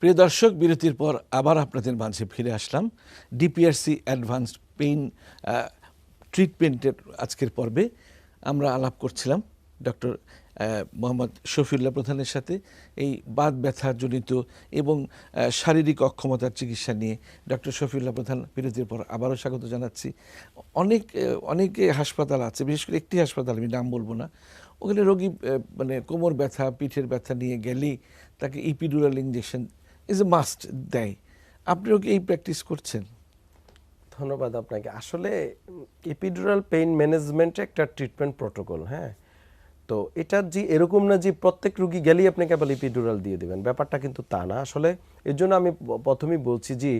প্রিয় দর্শক, বিরতির পর আবার আপনাদের মাঝে ফিরে আসলাম। ডিপিআরসি অ্যাডভান্সড পেইন ট্রিটমেন্টের আজকের পর্বে। আমরা আলাপ করছিলাম ডক্টর মোহাম্মদ শফিউল্লাহ প্রধানের সাথে। এই বাত ব্যথা জনিত এবং শারীরিক অক্ষমতার চিকিৎসা নিয়ে ডক্টর শফিউল্লাহ প্রধান বিরতির পর আবারও স্বাগত জানাচ্ছি। অনেক অনেক হাসপাতাল আছে, বিশেষ করে একটি হাসপাতাল, আমি নাম বলব না। ওখানে রোগী মানে কোমর ব্যথা, পিঠের ব্যথা নিয়ে গেলেই তাকে epidural injection is a must দেয়। আপনিও কি এই প্র্যাকটিস করছেন? ধন্যবাদ আপনাকে। আসলে এপিডুরাল পেইন ম্যানেজমেন্টে একটা ট্রিটমেন্ট প্রোটোকল হ্যাঁ? তো এটা যে এরকম না যে প্রত্যেক রুগী গেলেই আপনি কেবল এপিডুরাল দিয়ে দেবেন। ব্যাপারটা কিন্তু তা না। আসলে এর জন্য আমি প্রথমেই বলছি যে,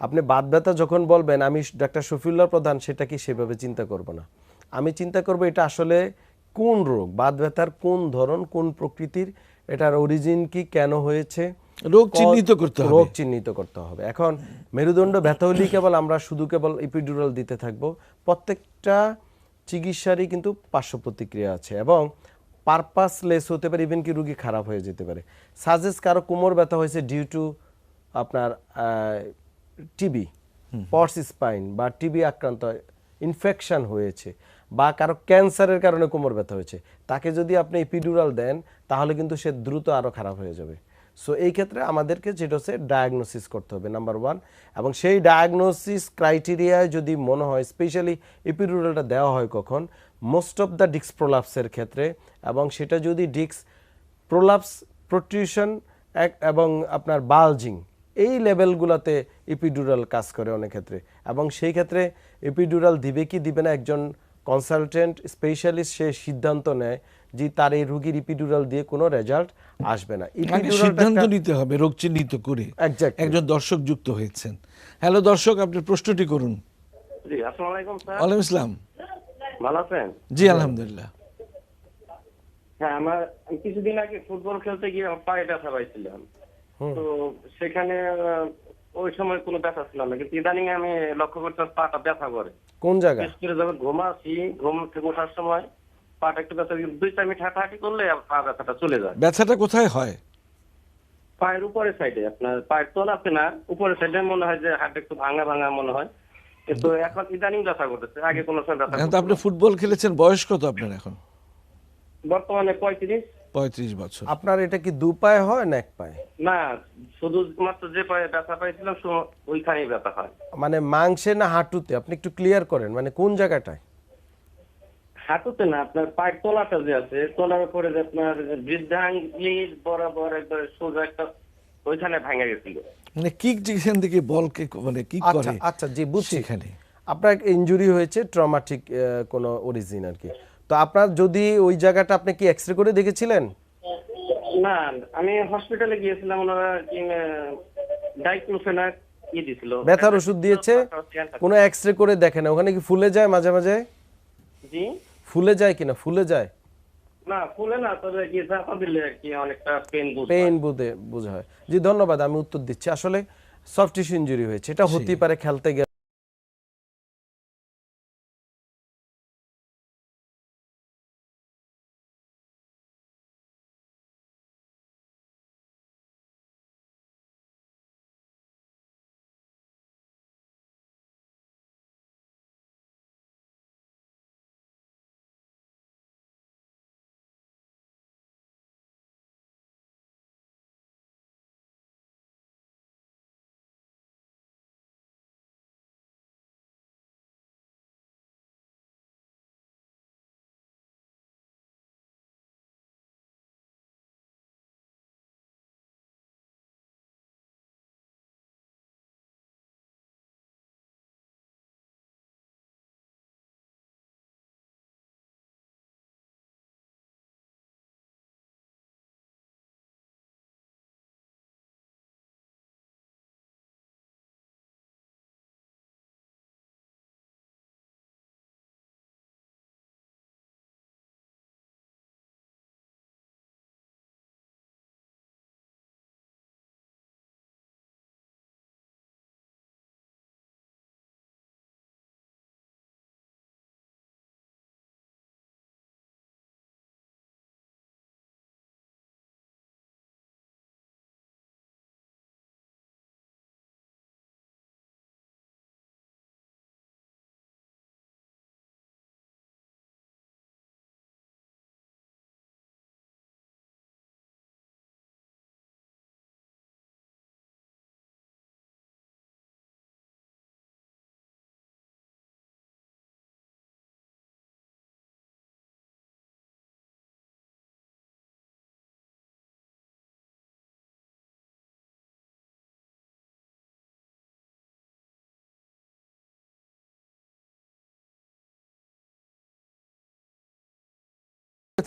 আপনি বাদ ব্যথা যখন বলবেন, আমি ডাক্তার শফিউল্লাহ প্রধান, সেটা কি সেভাবে চিন্তা করব না। আমি চিন্তা করব এটা আসলে কোন রোগ বাদ ব্যথার কোন ধরন, কোন প্রকৃতির, এটার অরিজিন কি, কেন হয়েছে? রোগ চিহ্নিত করতে হবে। রোগ চিহ্নিত করতে হবে। এখন মেরুদণ্ড ব্যথা হলেই কেবল আমরা শুধু কেবল ইপিডুরাল দিতে থাকব। প্রত্যেকটা চিকিৎসারই কিন্তু পার্শ্ব প্রতিক্রিয়া আছে এবং পারপাসলেস হতে পারে ইভেন কি রুগী খারাপ হয়ে যেতে পারে। সাজেস কারও কোমর ব্যথা হয়েছে ডিউ টু আপনার টিবি পর্স স্পাইন বা টিবি আক্রান্ত ইনফেকশন হয়েছে বা কারও ক্যান্সারের কারণে কোমর ব্যথা হয়েছে। তাকে যদি আপনি ইপিডুরাল দেন তাহলে কিন্তু সে দ্রুত আরও খারাপ হয়ে যাবে। সো এই ক্ষেত্রে আমাদেরকে যেটা হচ্ছে ডায়াগনোসিস করতে হবে নাম্বার ওয়ান এবং সেই ডায়াগনোসিস ক্রাইটেরিয়ায় যদি মনে হয় স্পেশালি এপিডুরালটা দেওয়া হয় কখন মোস্ট অফ দ্য ডিক্স প্রোলাপসের ক্ষেত্রে এবং সেটা যদি ডিক্স প্রোলাপস প্রোট্রিউশন এবং আপনার বালজিং এই লেভেলগুলোতে এপিডুরাল কাজ করে অনেক ক্ষেত্রে। এবং সেই ক্ষেত্রে এপিডুরাল দিবে কি দিবে না একজন কনসালটেন্ট স্পেশালিস্ট সে সিদ্ধান্ত নেয় যে তার এই রুগীর ইপিডুরাল দিয়ে কোনো রেজাল্ট আসবে না। আগে সিদ্ধান্ত নিতে হবে রোগ চিহ্নিত করে। একজন দর্শক যুক্ত হয়েছেন। হ্যালো দর্শক আপনার প্রশ্নটি করুন। জি আসসালামু আলাইকুম স্যার। ওয়ালাইকুম ইসলাম ভালো আছেন? জি আলহামদুলিল্লাহ। হ্যাঁ আমার কিছুদিন আগে ফুটবল খেলতে গিয়ে পায়ে ব্যথা পাইছিলাম। তো সেখানে ওই সময় কোনো ব্যথা ছিল না কিন্তু ইদানিং আমি লক্ষ্য করতে পাটা ব্যথা করে। কোন জায়গায়? বিশেষ করে যখন ঘুমাচ্ছি ঘুম থেকে ওঠার সময় পাটা একটু ব্যথা দুই চার মিনিট হাঁটাহাঁটি করলে পা ব্যথাটা চলে যায়। ব্যথাটা কোথায় হয়? পায়ের উপরের সাইডে আপনার পায়ের তলাতে না উপরের সাইডে মনে হয় যে হাত একটু ভাঙা ভাঙা মনে হয়। কিন্তু এখন ইদানিং ব্যথা করতেছে আগে কোনো সময় ব্যথা আপনি ফুটবল খেলেছেন বয়স কত আপনার এখন? বর্তমানে পঁয়ত্রিশ। পঁয়ত্রিশ বছর। আপনার এটা কি দু পায়ে হয় না এক পায়ে? না শুধুমাত্র যে পায়ে ব্যথা পাইছিলাম ওইখানেই ব্যথা হয়। মানে মাংসে না হাঁটুতে? আপনি একটু ক্লিয়ার করেন মানে কোন জায়গাটায়? হাঁটুতে না আপনার পায়ের তলাটা যে আছে তলার উপরে যে আপনার বৃদ্ধাঙ্গি বরাবর একবার সোজা একটা ওইখানে ভাঙা গেছিল। মানে কিক যেখান থেকে বলকে মানে কিক আচ্ছা করে আচ্ছা জি বুঝছি। এখানে আপনার ইনজুরি হয়েছে ট্রমাটিক কোনো অরিজিন আর কি। তো আপনার যদি ওই জায়গাটা আপনি কি এক্সরে করে দেখেছিলেন? না আমি হসপিটালে গিয়েছিলাম ওনারা ডাইক্লোফেনাক ই দিছিল। ব্যথার ওষুধ দিয়েছে কোনো এক্সরে করে দেখেন ওখানে কি ফুলে যায় মাঝে মাঝে? জি? ফুলে যায় কিনা? ফুলে যায়? না ফুলে না তবে কি চাপা দিলে কি অনেকটা পেন বুঝ পেইন বুঝে বোঝা হয়। জি ধন্যবাদ আমি উত্তর দিচ্ছি। আসলে সফট টিস্যু ইনজুরি হয়েছে এটা হতেই পারে খেলতে গেলে।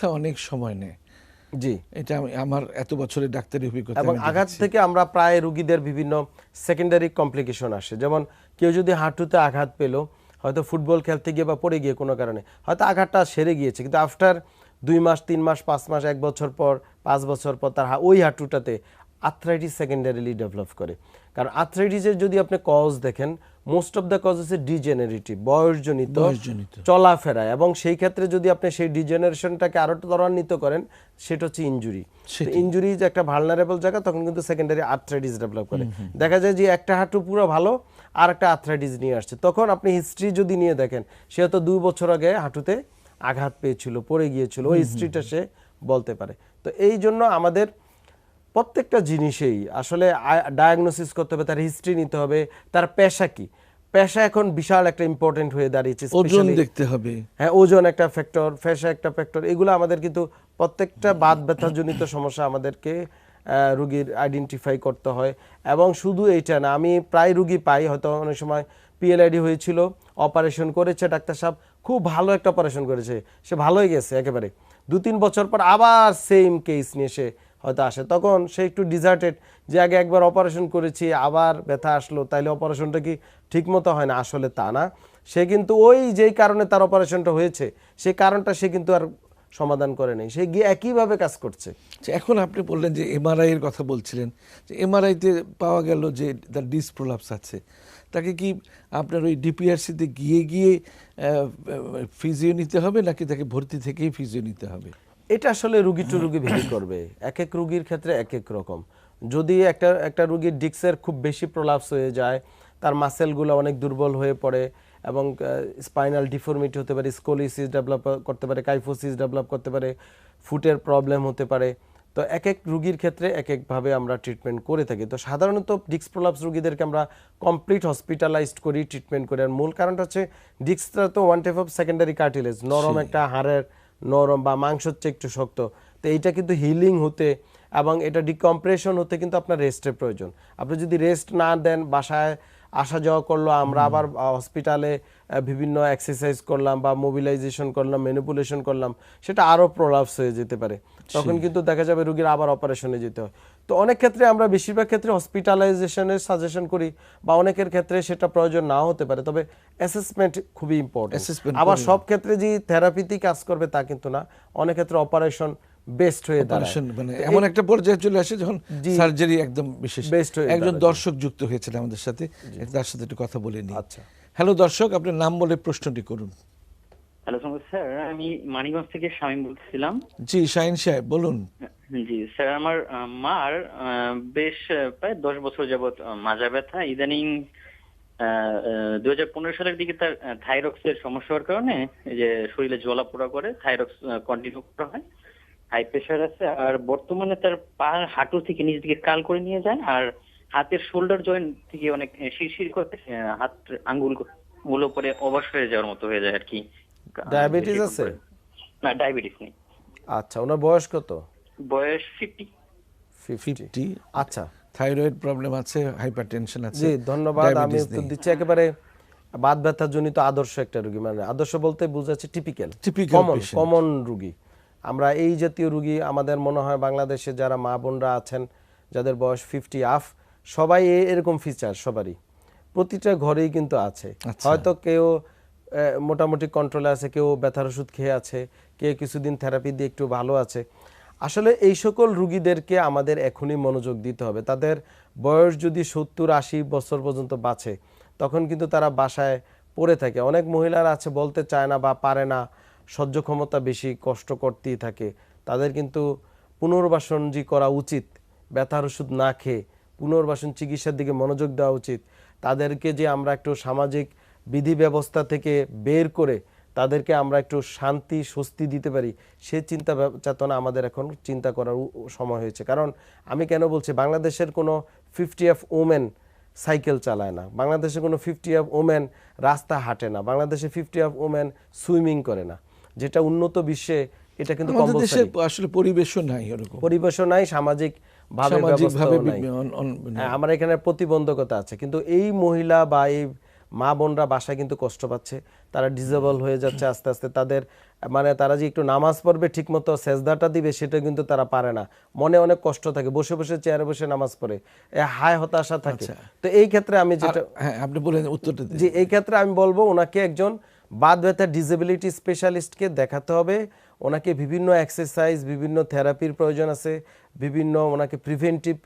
ব্যথা অনেক সময় নেয়। জি। এটা আমি আমার এত বছরের ডাক্তারি অভিজ্ঞতা এবং আঘাত থেকে আমরা প্রায় রুগীদের বিভিন্ন সেকেন্ডারি কমপ্লিকেশন আসে। যেমন কেউ যদি হাঁটুতে আঘাত পেল হয়তো ফুটবল খেলতে গিয়ে বা পড়ে গিয়ে কোনো কারণে হয়তো আঘাতটা সেরে গিয়েছে কিন্তু আফটার দুই মাস তিন মাস পাঁচ মাস এক বছর পর পাঁচ বছর পর তার ওই হাঁটুটাতে আর্থ্রাইটিস সেকেন্ডারিলি ডেভেলপ করে। কারণ আর্থ্রাইটিসের যদি আপনি কজ দেখেন মোস্ট অফ দ্য কজ হচ্ছে ডিজেনারেটিভ বয়সজনিত। চলাফেরা এবং সেই ক্ষেত্রে যদি আপনি সেই ডিজেনারেশনটাকে আরও ত্বরান্বিত করেন সেটা হচ্ছে ইনজুরি ইনজুরি যে একটা ভালনারেবল জায়গা তখন কিন্তু সেকেন্ডারি আর্থ্রাইটিস ডেভেলপ করে। দেখা যায় যে একটা হাঁটু পুরো ভালো আর একটা আর্থ্রাইটিস নিয়ে আসছে। তখন আপনি হিস্ট্রি যদি নিয়ে দেখেন সে হয়তো দুই বছর আগে হাঁটুতে আঘাত পেয়েছিল পড়ে গিয়েছিল ওই হিস্ট্রিটা সে বলতে পারে। তো এই জন্য আমাদের প্রত্যেকটা জিনিসেই আসলে ডায়াগনোসিস করতে হবে তার হিস্ট্রি নিতে হবে তার পেশা কি? পেশা এখন বিশাল একটা ইম্পর্টেন্ট হয়ে দাঁড়িয়েছে ওজন দেখতে হবে। হ্যাঁ ওজন একটা ফ্যাক্টর ফ্যাশা একটা ফ্যাক্টর এগুলো আমাদের কিন্তু প্রত্যেকটা বাত ব্যথাজনিত সমস্যা আমাদেরকে রুগীর আইডেন্টিফাই করতে হয়। এবং শুধু এইটা না আমি প্রায় রুগী পাই হয়তো অনেক সময় পিএলআইডি হয়েছিল অপারেশন করেছে ডাক্তার সাহেব খুব ভালো একটা অপারেশন করেছে সে ভালোই গেছে একেবারে। দু তিন বছর পর আবার সেম কেস নিয়ে সে হয়তো আসে। তখন সে একটু ডিজার্টেড যে আগে একবার অপারেশন করেছি আবার ব্যথা আসলো তাইলে অপারেশনটা কি ঠিকমতো হয় না? আসলে তা না। সে কিন্তু ওই যেই কারণে তার অপারেশনটা হয়েছে সেই কারণটা সে কিন্তু আর সমাধান করে নেই। সে গিয়ে একইভাবে কাজ করছে। আচ্ছা, এখন আপনি বললেন যে এমআরআই এর কথা বলছিলেন যে এমআরআইতে পাওয়া গেল যে তার ডিসপ্রোলাপস আছে। তাকে কি আপনার ওই ডিপিআরসিতে গিয়ে গিয়ে ফিজিও নিতে হবে নাকি তাকে ভর্তি থেকেই ফিজিও নিতে হবে? এটা আসলে রুগী টু রুগী ভেরি করবে। এক এক রুগীর ক্ষেত্রে এক এক রকম। যদি একটা একটা রুগীর ডিক্সের খুব বেশি প্রলাপস হয়ে যায় তার মাসেলগুলো অনেক দুর্বল হয়ে পড়ে এবং স্পাইনাল ডিফর্মিটি হতে পারে স্কোলিসিস ডেভেলপ করতে পারে কাইফোসিস ডেভেলপ করতে পারে ফুটের প্রবলেম হতে পারে তো এক এক রুগীর ক্ষেত্রে এক একভাবে আমরা ট্রিটমেন্ট করে থাকি। তো সাধারণত ডিক্স প্রলাপস রুগীদেরকে আমরা কমপ্লিট হসপিটালাইজড করি ট্রিটমেন্ট করি। আর মূল কারণটা হচ্ছে ডিক্সটা তো one type of secondary cartilage নরম একটা হাড়ের নরম বা মাংস চেয়ে একটু শক্ত। তো এইটা কিন্তু হিলিং হতে এবং এটা ডিকম্প্রেশন হতে কিন্তু আপনার রেস্টের প্রয়োজন। আপনি যদি রেস্ট না দেন বাসায় আসা যাওয়া করল আমরা আবার হসপিটালে বিভিন্ন এক্সারসাইজ করলাম বা মোবিলাইজেশন করলাম ম্যানিপুলেশন করলাম সেটা আরও প্রলাপস হয়ে যেতে পারে। তখন কিন্তু দেখা যাবে রুগীর আবার অপারেশনে যেতে হয়। তো অনেক ক্ষেত্রে আমরা বেশিরভাগ ক্ষেত্রে হসপিটালাইজেশনের সাজেশন করি বা অনেকের ক্ষেত্রে সেটা প্রয়োজন নাও হতে পারে। তবে অ্যাসেসমেন্ট খুবই ইম্পর্টেন্ট আবার সব ক্ষেত্রে যে থেরাপিতেই কাজ করবে তা কিন্তু না। অনেক ক্ষেত্রে অপারেশন বেস্ট হয়ে দাঁড়ায়। মানে এমন একটা পর্যায়ে চলে আসে যখন। সার্জারি একদম বিশেষ। বেস্ট হয়ে একজন দর্শক যুক্ত হয়েছিল আমাদের সাথে। তার সাথে একটু কথা বলে নিই। আচ্ছা। হ্যালো দর্শক আপনার নাম বলে প্রশ্নটি করুন। হ্যালো স্যার আমি মানিকগঞ্জ থেকে শামীম বলছিলাম। জি শাহিন সাহেব বলুন। জি স্যার আমার মার বেশ প্রায় দশ বছর যাবত মাজা ব্যথা। ইদানিং দু হাজার পনেরো সালের দিকে তার থাইরক্সের সমস্যা হওয়ার কারণে যে শরীরে জ্বলাপোড়া করে থাইরক্স কন্টিনিউ করা হয়। হাই প্রেশার আছে আর বর্তমানে তার পা হাঁটু থেকে নিচ দিকে কাল করে নিয়ে যায় আর হাতের শোল্ডার জয়েন্ট থেকে অনেক শিরশির করে হাত আঙ্গুলগুলো পরে অবশ হয়ে যাওয়ার মতো হয়ে যায় আর কি। ডায়াবেটিস আছে? না ডায়াবেটিস নেই। আচ্ছা ওনার বয়স কত? বয়স ফিফটি ফিফটি ফিফটি আচ্ছা। থাইরয়েড প্রবলেম আছে হাইপার টেনশন আছে জি ধন্যবাদ আমি উত্তর। দিচ্ছি। একেবারে বাত ব্যথা জনিত আদর্শ একটা রুগী মানে আদর্শ বলতে বোঝাচ্ছে টিপিক্যাল কমন. কমন রুগী। আমরা এই জাতীয় রুগী আমাদের মনে হয় বাংলাদেশে যারা মা বোনরা আছেন যাদের বয়স ফিফটি আফ সবাই এরকম ফিচার সবারই। প্রতিটা ঘরেই কিন্তু আছে। আচ্ছা। হয়তো কেউ মোটামুটি কন্ট্রোলে আছে, কেউ ব্যথার ওষুধ খেয়ে আছে, কেউ কিছুদিন থেরাপি দিয়ে একটু ভালো আছে। আসলে এই সকল রুগীদেরকে আমাদের এখনই মনোযোগ দিতে হবে। তাদের বয়স যদি সত্তর আশি বছর পর্যন্ত বাঁচে, তখন কিন্তু তারা বাসায় পড়ে থাকে। অনেক মহিলারা আছে, বলতে চায় না বা পারে না, সহ্য ক্ষমতা বেশি, কষ্ট করতেই থাকে। তাদের কিন্তু পুনর্বাসন যে করা উচিত। ব্যথার ওষুধ না খেয়ে পুনর্বাসন চিকিৎসার দিকে মনোযোগ দেওয়া উচিত। তাদেরকে যে আমরা একটু সামাজিক বিধি ব্যবস্থা থেকে বের করে তাদেরকে আমরা একটু শান্তি স্বস্তি দিতে পারি সে চিন্তা চেতনা আমাদের এখন চিন্তা করার সময় হয়েছে। কারণ আমি কেন বলছি বাংলাদেশের কোনো ফিফটি অফ ওমেন সাইকেল চালায় না। বাংলাদেশে কোনো ফিফটি অফ ওমেন রাস্তা হাঁটে না। বাংলাদেশে ফিফটি অফ ওমেন সুইমিং করে না। যেটা উন্নত বিশ্বে এটা কিন্তু দেশে আসলে পরিবেশও নাই এরকম। পরিবেশও নাই সামাজিক ভাবে হ্যাঁ, আমার এখানে প্রতিবন্ধকতা আছে। কিন্তু এই মহিলা বা এই মা বোনরা বাসায় কিন্তু কষ্ট পাচ্ছে তারা ডিজেবল হয়ে যাচ্ছে আস্তে আস্তে। তাদের মানে তারা যে একটু নামাজ পড়বে ঠিকমতো সেজদাটা দিবে সেটা কিন্তু তারা পারে না। মনে অনেক কষ্ট থাকে বসে বসে চেয়ারে বসে নামাজ পড়ে। এ হায় হতাশা থাকে। তো এই ক্ষেত্রে আমি যেটা হ্যাঁ আপনি বলেন উত্তরটা। জি এই ক্ষেত্রে আমি বলব ওনাকে একজন বাদ ব্যথা ডিসেবিলিটি স্পেশালিস্টকে দেখাতে হবে। ওনাকে বিভিন্ন এক্সারসাইজ বিভিন্ন থেরাপির প্রয়োজন আছে। বিভিন্ন ওনাকে প্রিভেন্টিভ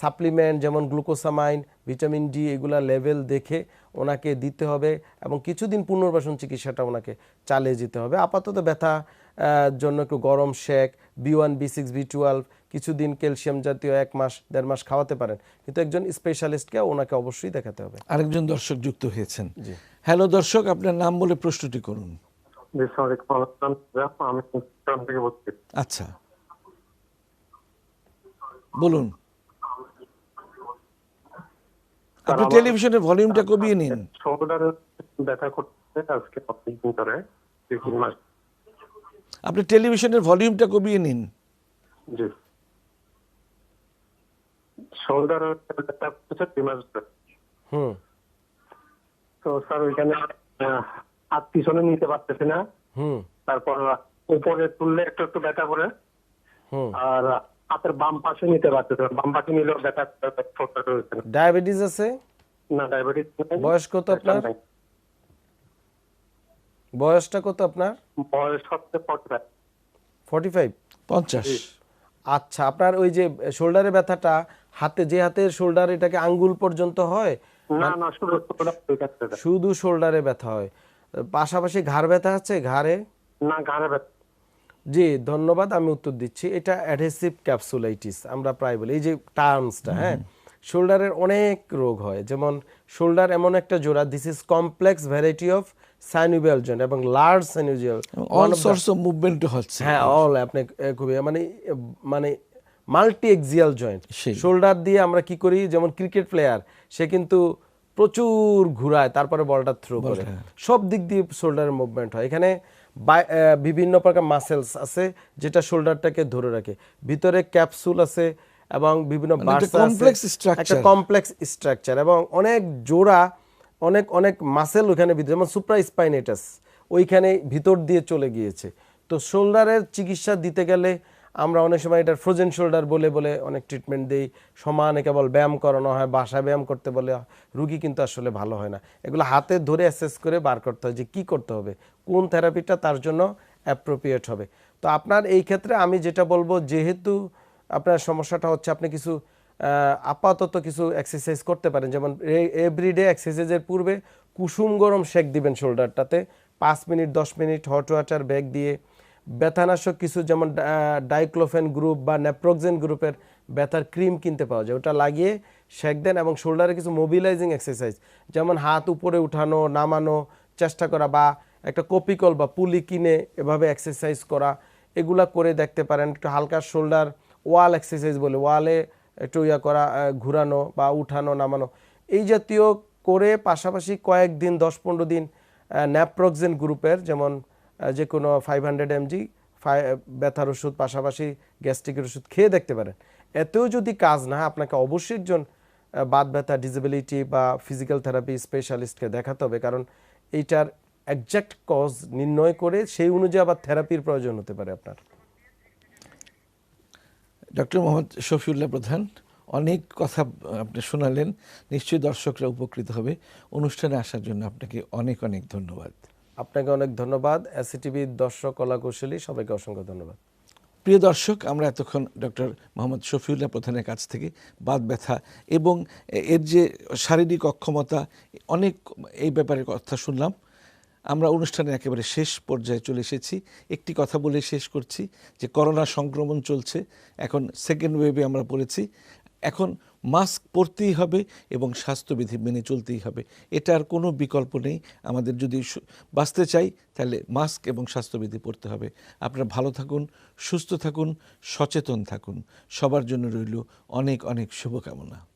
সাপ্লিমেন্ট যেমন গ্লুকোসামাইন ভিটামিন ডি এগুলা লেভেল দেখে ওনাকে দিতে হবে এবং কিছুদিন পুনর্বাসন চিকিৎসাটা ওনাকে চালিয়ে যেতে হবে। আপাতত ব্যথা আহ, জন্য একটু গরম shake B one B six B twelve কিছুদিন ক্যালসিয়াম জাতীয় এক মাস দেড় মাস খাওয়াতে পারেন। কিন্তু একজন স্পেশালিস্টকে ওনাকে অবশ্যই দেখাতে হবে। আরেকজন দর্শক যুক্ত হয়েছেন। হ্যালো দর্শক আপনার নাম বলে প্রশ্নটি করুন। আচ্ছা। বলুন। আপনি টেলিভিশনের ভলিউমটা কমিয়ে নিন। শোল্ডারে ব্যথা করতে আজকে অনেকদিন ধরে তিন মাস। আপনি টেলিভিশনের ভলিউমটা কমিয়ে নিন। জি। শোল্ডারে ব্যথা করতেছে দুই মাস ধরে। হুম। তো স্যার ওইখানে হাত পিছনে নিতে পারতেছে না। হুম। তারপর উপরে তুললে একটু একটু ব্যথা করে। আর হাতের বাম পাশে নিতে পারতেছে বাম পাশে নিলেও ব্যথা হচ্ছে না। ডায়াবেটিস আছে? না ডায়াবেটিস বয়স কত আপনার? বয়সটা কত আপনার? বয়স হচ্ছে ফর্টি ফর্টি ফাইভ পঞ্চাশ আচ্ছা আপনার ওই যে শোল্ডারে ব্যথাটা হাতে যে হাতের শোল্ডার এটাকে আঙ্গুল পর্যন্ত হয়? না না শুধু shoulder শুধু শোল্ডারে ব্যথা হয়। পাশাপাশি ঘাড় ব্যথা আছে? ঘাড়ে? না ঘাড়ে ব্যথা জি ধন্যবাদ আমি উত্তর দিচ্ছি। এটা অ্যাডহেসিভ ক্যাপসুলাইটিস আমরা প্রায় বলি। এই যে টার্মসটা হ্যাঁ? শোল্ডারের অনেক রোগ হয় যেমন শোল্ডার এমন একটা জোড়া this is complex variety of synovial joint এবং large synovial all source of movement হচ্ছে। হ্যাঁ অল আপনি খুবই মানে মানে মাল্টি এক্সিয়াল জয়েন্ট। শোল্ডার দিয়ে আমরা কি করি যেমন ক্রিকেট প্লেয়ার সে কিন্তু প্রচুর ঘুরায় তারপরে বলটা থ্রো করে। সব দিক দিয়ে শোল্ডারের মুভমেন্ট হয়। এখানে বিভিন্ন প্রকার মাসেলস আছে যেটা শোল্ডারটাকে ধরে রাখে। ভিতরে ক্যাপসুল আছে এবং বিভিন্ন মানে একটা কমপ্লেক্স স্ট্রাকচার এবং অনেক জোড়া অনেক অনেক মাসেল ওখানে ভিতরে যেমন সুপ্রা স্পাইনেটাস ওইখানে ভিতর দিয়ে চলে গিয়েছে। তো শোল্ডারের চিকিৎসা দিতে গেলে আমরা অনেক সময় এটা ফ্রোজেন শোল্ডার বলে বলে অনেক ট্রিটমেন্ট দিই। সমানে কেবল ব্যায়াম করানো হয় বাসায় ব্যায়াম করতে বলে রুগী কিন্তু আসলে ভালো হয় না। এগুলো হাতে ধরে অ্যাসেস করে বার করতে হয় যে কি করতে হবে। কোন থেরাপিটা তার জন্য অ্যাপ্রোপ্রিয়েট হবে। তো আপনার এই ক্ষেত্রে আমি যেটা বলব, যেহেতু আপনার সমস্যাটা হচ্ছে আপনি কিছু আপাতত কিছু এক্সারসাইজ করতে পারেন। যেমন এভরিডে এক্সারসাইজের পূর্বে কুসুম গরম শেক দিবেন শোল্ডারটাতে পাঁচ মিনিট, দশ মিনিট হট ওয়াটার ব্যাগ দিয়ে। ব্যথানাশক কিছু যেমন ডাইক্লোফেন গ্রুপ বা নেপ্রোক্সেন গ্রুপের ব্যথার ক্রিম কিনতে পাওয়া যায়। ওটা লাগিয়ে শেক দেন এবং শোল্ডারে কিছু মোবিলাইজিং এক্সারসাইজ যেমন হাত উপরে উঠানো, নামানো, চেষ্টা করা বা একটা কপিকল বা পুলি কিনে এভাবে এক্সারসাইজ করা, এগুলা করে দেখতে পারেন। একটু হালকা শোল্ডার ওয়াল এক্সারসাইজ বলে ওয়ালে একটু ইয়া করা ঘুরানো বা উঠানো, নামানো। এই জাতীয় করে পাশাপাশি কয়েকদিন দশ পনেরো দিন ন্যাপ্রক্সেন গ্রুপের যেমন যে কোনো ফাইভ হান্ড্রেড এমজি ব্যথার ওষুধ, পাশাপাশি গ্যাস্ট্রিকের ওষুধ খেয়ে দেখতে পারেন। এতেও যদি কাজ না, আপনাকে অবশ্যই একজন বাত ব্যথা ডিসেবিলিটি বা ফিজিক্যাল থেরাপি স্পেশালিস্টকে দেখাতে হবে, কারণ এইটার একজ্যাক্ট কজ নির্ণয় করে সেই অনুযায়ী আবার থেরাপির প্রয়োজন হতে পারে আপনার। ডক্টর মোহাম্মদ শফিউল্লাহ প্রধান অনেক কথা আপনি শোনালেন নিশ্চয়ই দর্শকরা উপকৃত হবে। অনুষ্ঠানে আসার জন্য আপনাকে অনেক অনেক ধন্যবাদ। আপনাকে অনেক ধন্যবাদ। এসিটিভির দর্শক কলা কৌশলী সবাইকে অসংখ্য ধন্যবাদ। প্রিয় দর্শক আমরা এতক্ষণ ডক্টর মোহাম্মদ শফিউল্লাহ প্রধানের কাছ থেকে বাত ব্যথা এবং এর যে শারীরিক অক্ষমতা অনেক এই ব্যাপারে কথা শুনলাম। আমরা অনুষ্ঠানে একেবারে শেষ পর্যায়ে চলে এসেছি। একটি কথা বলে শেষ করছি যে করোনা সংক্রমণ চলছে, এখন সেকেন্ড ওয়েভে আমরা পড়েছি। এখন মাস্ক পরতেই হবে এবং স্বাস্থ্যবিধি মেনে চলতেই হবে। এটার কোনো বিকল্প নেই। আমাদের যদি বাঁচতে চাই, তাহলে মাস্ক এবং স্বাস্থ্যবিধি পড়তে হবে। আপনারা ভালো থাকুন, সুস্থ থাকুন, সচেতন থাকুন। সবার জন্য রইল অনেক অনেক শুভকামনা।